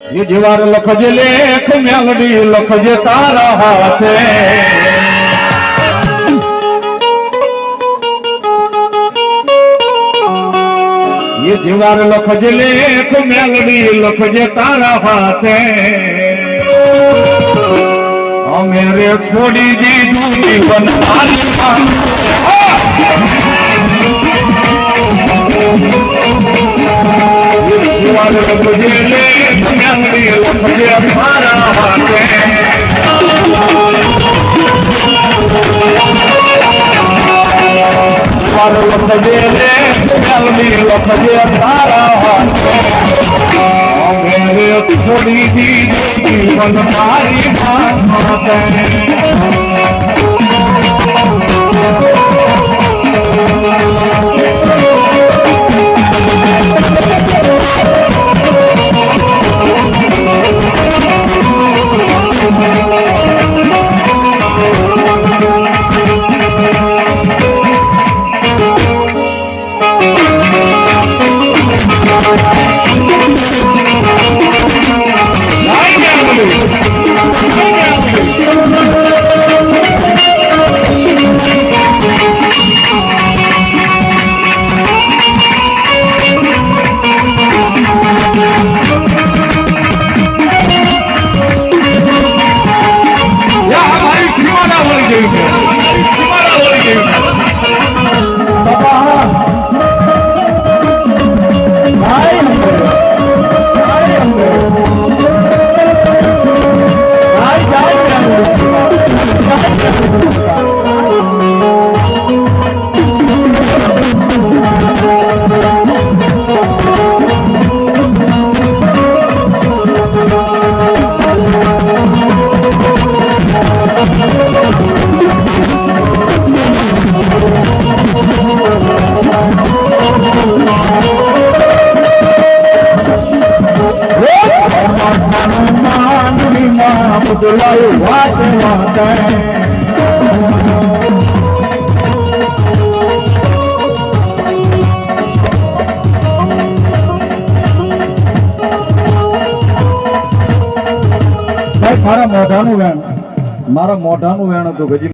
એ જીવાર લખજે લેખ, મેલડી લખજે તારા હાથે. એ જીવાર લખજે લેખ, મેલડી લખજે તારા હાથે. અમે રે છોડી દીધું જીવન મારી જીવાર લખજે લેખ મેલડી લખજે Thank you. માનવી માં બદલાય વાત વાત મારા મોઢાનું વેણ. મારા મોઢાનું વેણ હતું ગજી